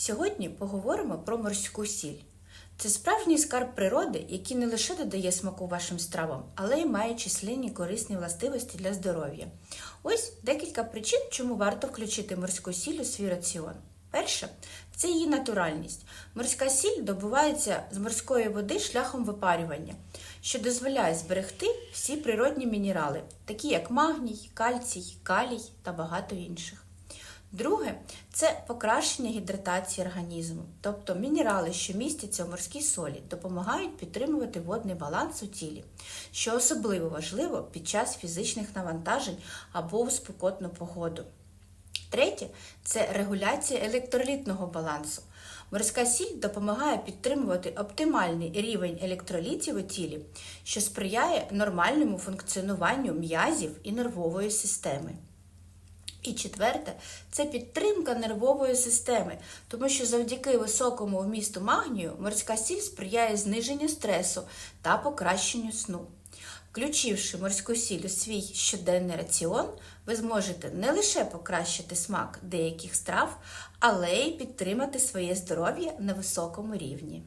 Сьогодні поговоримо про морську сіль. Це справжній скарб природи, який не лише додає смаку вашим стравам, але й має численні корисні властивості для здоров'я. Ось декілька причин, чому варто включити морську сіль у свій раціон. Перше це її натуральність. Морська сіль добувається з морської води шляхом випарювання, що дозволяє зберегти всі природні мінерали, такі як магній, кальцій, калій та багато інших. Друге це покращення гідратації організму, тобто мінерали, що містяться в морській солі, допомагають підтримувати водний баланс у тілі, що особливо важливо під час фізичних навантажень або у спекотну погоду. Третє це регуляція електролітного балансу. Морська сіль допомагає підтримувати оптимальний рівень електролітів у тілі, що сприяє нормальному функціонуванню м'язів і нервової системи. І четверте це підтримка нервової системи, тому що завдяки високому вмісту магнію морська сіль сприяє зниженню стресу та покращенню сну. Включивши морську сіль у свій щоденний раціон, ви зможете не лише покращити смак деяких страв, але й підтримати своє здоров'я на високому рівні.